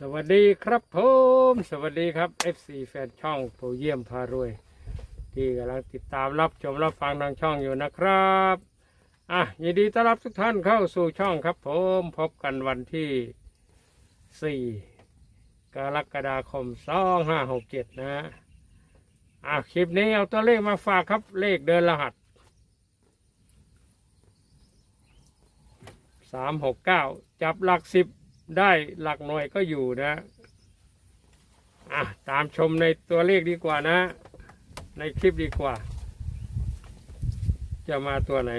สวัสดีครับผมสวัสดีครับ FC แฟนช่องผู้เยี่ยมพารวย ที่กำลังติดตามรับชมรับฟังทางช่องอยู่นะครับอะยินดีต้อนรับทุกท่านเข้าสู่ช่องครับผมพบกันวันที่ 4 กรกฎาคม 2567 นะอะคลิปนี้เอาตัวเลขมาฝากครับเลขเดินรหัส 369 จับหลักสิบ ได้หลักหน่วยก็อยู่นะอะตามชมในตัวเลขดีกว่านะ ในคลิปดีกว่า จะมาตัวไหน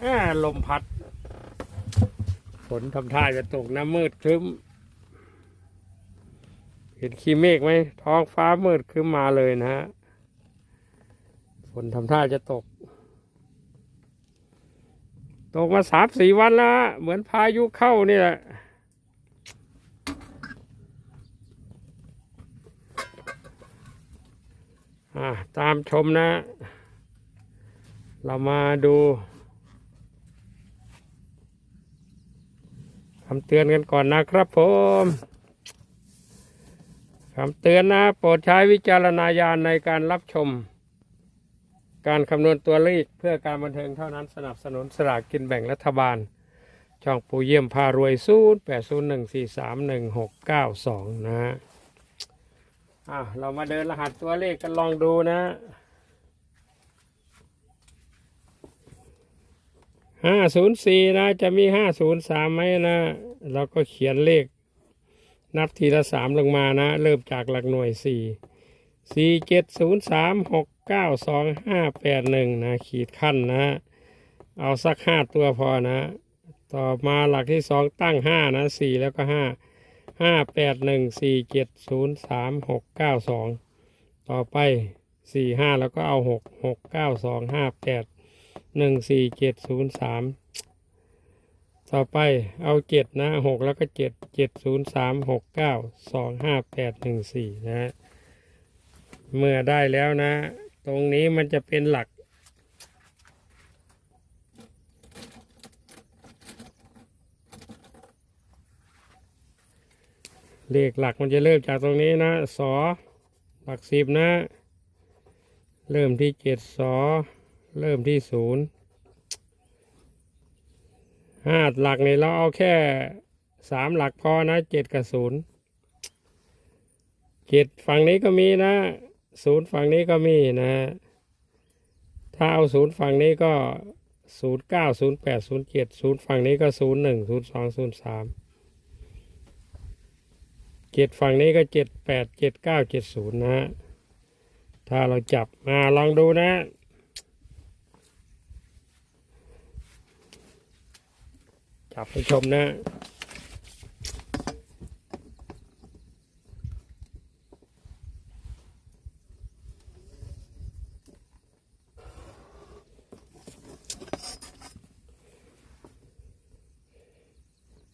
แอาลมพัด ฝนทำท่าจะตกน้ำมืดครึ้ม เห็นขี้เมฆไหมท้องฟ้ามืดครึ้มมาเลยนะฮะฝนทำท่าจะตก ตกมาสามสี่วันแล้วเหมือนพายุเข้านี่แหละตามชมนะ เรามาดูคำเตือนกันก่อนนะครับผมคำเตือนนะ โปรดใช้วิจารณญาณในการรับชม การคำนวณตัวเลขเพื่อการบันเทิงเท่านั้นสนับสนุนสลากกินแบ่งรัฐบาล ช่องปูเยี่ยมพารวยศูนย์แปดศูนย์หนึ่งสี่สามหนึ่งหกเก้าสองนะฮะอะเรามาเดินรหัสตัวเลขกันลองดูนะห้าศูนย์สี่นะจะมีห้าศูนย์สามไหมนะเราก็เขียนเลขนับทีละสามลงมานะ เริ่มจากหลักหน่วยสี่ สี่เจ็ดศูนย์สามหกเก้าสองห้าแปดหนึ่งนะขีดขั้นนะ เอาสักห้าตัวพอนะ ต่อมาหลักที่สองตั้งห้านะสี่แล้วก็ห้าห้าแปดหนึ่งสี่เจ็ดศูนย์สามหกเก้าสองต่อไปสี่ห้าแล้วก็เอาหกหกเก้าสองห้าแปดหนึ่งสี่เจ็ดศูนย์สามต่อไปเอาเจ็ดนะหกแล้วก็เจ็ดเจ็ดศูนย์สามหกเก้าสองห้าแปดหนึ่งสี่นะ เมื่อได้แล้วนะ ตรงนี้มันจะเป็นหลัก เลขหลักมันจะเริ่มจากตรงนี้นะสอหลักสิบนะ เริ่มที่เจ็ดสอเริ่มที่ศูนย์ห้าหลักนี่เราเอาแค่สามหลักพอนะเจ็ดกับศูนย์เจ็ดฝั่งนี้ก็มีนะ ศูนย์ฝั่งนี้ก็มีนะถ้าเอาศูนย์ฝั่งนี้ก็ศูนย์เก้าศูนย์แปดศูนย์เจ็ดศูนย์ฝั่งนี้ก็ศูนย์หนึ่งศูนย์สองศูนย์สามเจ็ดฝั่งนี้ก็เจ็ดแปดเจ็ดเก้าเจ็ดศูนย์นะฮะถ้าเราจับมาลองดูนะจับไปชมนะ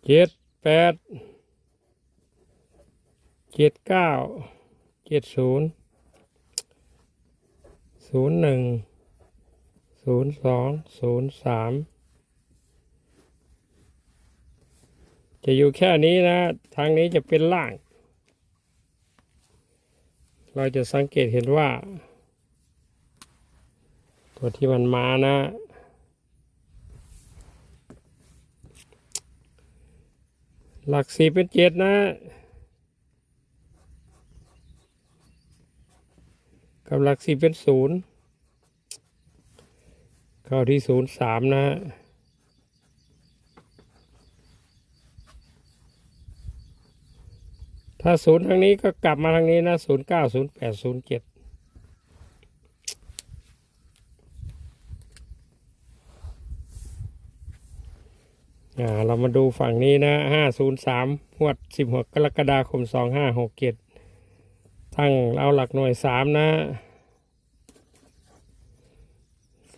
เจ็ดแปดเจ็ดเก้าเจ็ดศูนย์ศูนย์หนึ่งศูนย์สองศูนย์สามจะอยู่แค่นี้นะ ทางนี้จะเป็นล่าง เราจะสังเกตเห็นว่า ตัวที่มันมานะ หลักสี่เป็นเจ็ดนะกับหลักสี่เป็นศูนย์เข้าที่ศูนย์สามนะฮะถ้าศูนย์ทางนี้ก็กลับมาทางนี้นะศูนย์เก้าศูนย์แปดศูนย์เจ็ด อ่าเรามาดูฝั่งนี้นะห้าศูนย์สามหวดสิบหกกรกฎาคมสองห้าหกเจ็ดตั้งเอาหลักหน่วยสามนะ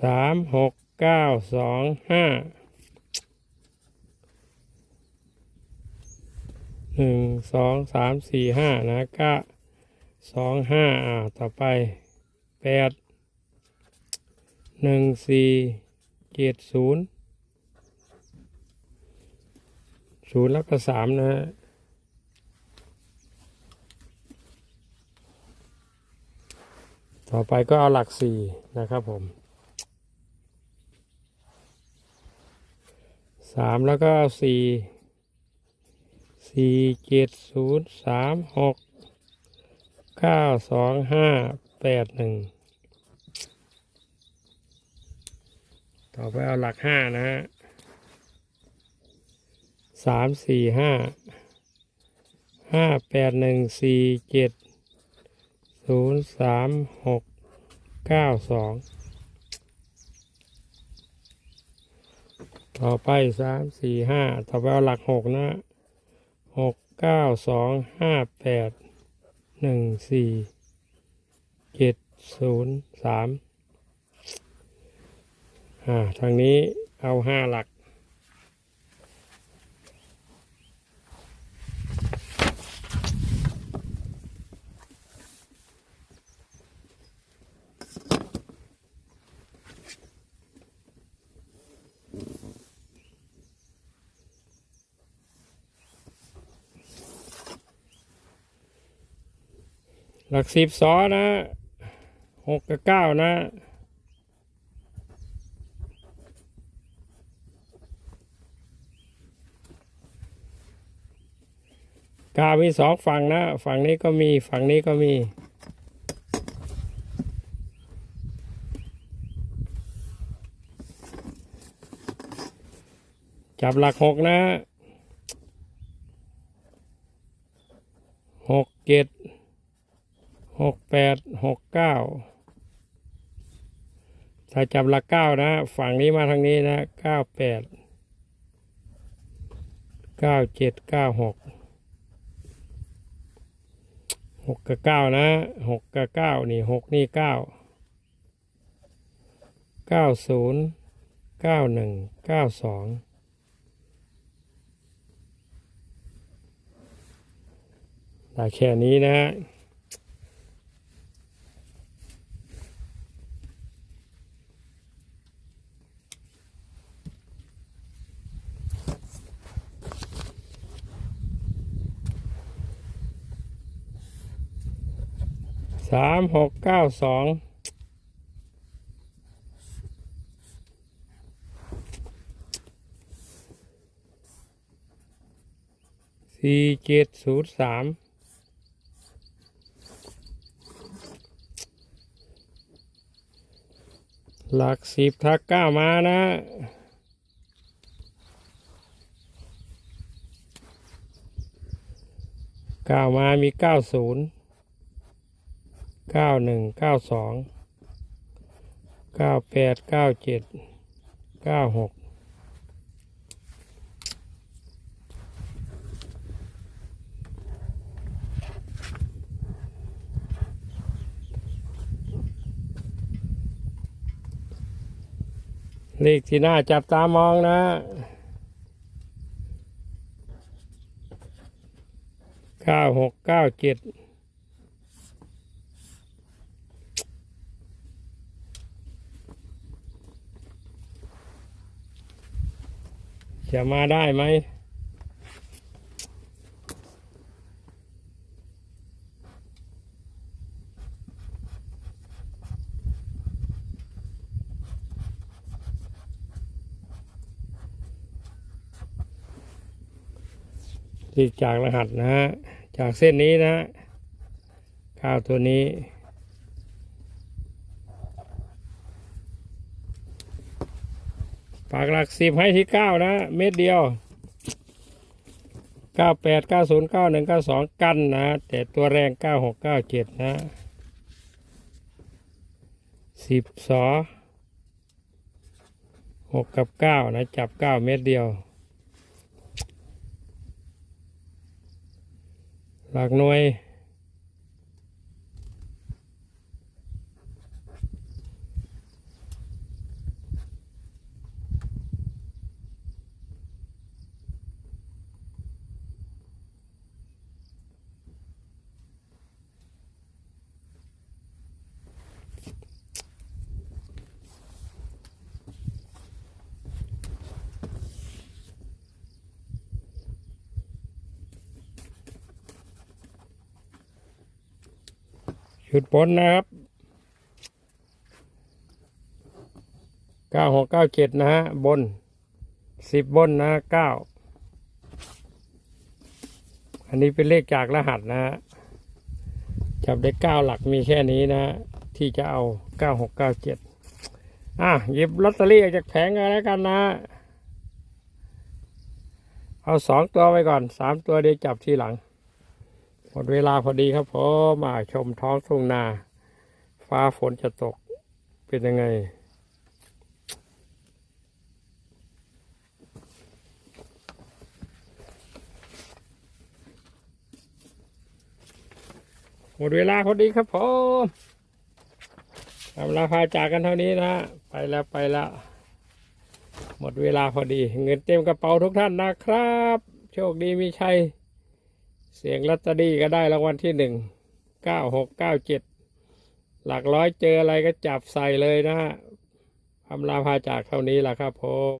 สามหกเก้าสองห้าหนึ่งสองสามสี่ห้านะก็สองห้าอ่าต่อไปแปดหนึ่งสี่เจ็ดศูนย์ ศูนย์แล้วก็สามนะฮะต่อไปก็เอาหลักสี่นะครับผมสามแล้วก็สี่สี่เจ็ดศูนย์สามหกเก้าสองห้าแปดหนึ่งต่อไปเอาหลักห้านะฮะ สามสี่ห้าห้าแปดหนึ่งสี่เจ็ดศูนย์สามหกเก้าสองต่อไปสามสี่ห้าต่อไปเอาหลักหกนะหกเก้าสองห้าแปดหนึ่งสี่เจ็ดศูนย์สามอ่าทางนี้เอาห้าหลัก หลักสิบสอนะหกกับเก้านะกามีสองฝั่งนะ ฝั่งนี้ก็มีฝั่งนี้ก็มี จับหลักหกนะหกเจ็ด หกแปดหกเก้าถ้าจับหลักเก้านะ ฝั่งนี้มาทางนี้นะเก้าแปดเก้าเจ็ดเก้าหกหกกับเก้านะหกกับเก้านี่หกนี่เก้าเก้าศูนย์เก้าหนึ่งเก้าสองได้แค่นี้นะ สามหกเก้าสองสี่เจ็ดศูนย์สามหลักสิบทักเก้ามานะเก้ามามีเก้าศูนย์ เก้าหนึ่งเก้าสองเก้าแปดเก้าเจ็ดเก้าหกเลขที่น่าจับตามองนะเก้าหกเก้าเจ็ด จะมาได้ไหมที่จากรหัสนะฮะ จากเส้นนี้นะฮะข้าวตัวนี้ ปากหลักสิบให้ที่เก้านะ เม็ดเดียวเก้าแปดเก้าศูนย์เก้าหนึ่งเก้าสองกันนะ แต่ตัวแรงเก้าหกเก้าเจ็ดนะสิบสอหกกับเก้านะ จับเก้าเม็ดเดียวหลักหน่วย ชุดผลนะครับ9ก้าหกเเจ็ดนะฮะบนสิบบนนะ9อันนี้เป็นเลขจากรหัสนะฮะจับได้9หลักมีแค่นี้นะ ที่จะเอา9ก้าหกเเจ็ดอะหยิบลอตเตอรี่ออกจากแผงกันแล้วกันนะ เอาสองตัวไปก่อนสามตัวเดี๋ยวจับทีหลัง หมดเวลาพอดีครับผมมาชมท้องทุ่งนา ฟ้าฝนจะตกเป็นยังไง หมดเวลาพอดีครับผมทำลาพาจากกันเท่านี้นะ ไปแล้วไปแล้ว หมดเวลาพอดี เงินเต็มกระเป๋าทุกท่านนะครับ โชคดีมีชัย เสียงลัตเตอรี่ก็ได้รางวัลที่หนึ่งเก้าหกเก้าเจ็ดหลักร้อยเจออะไรก็จับใส่เลยนะฮะคำลาพาจากเท่านี้แหละครับผม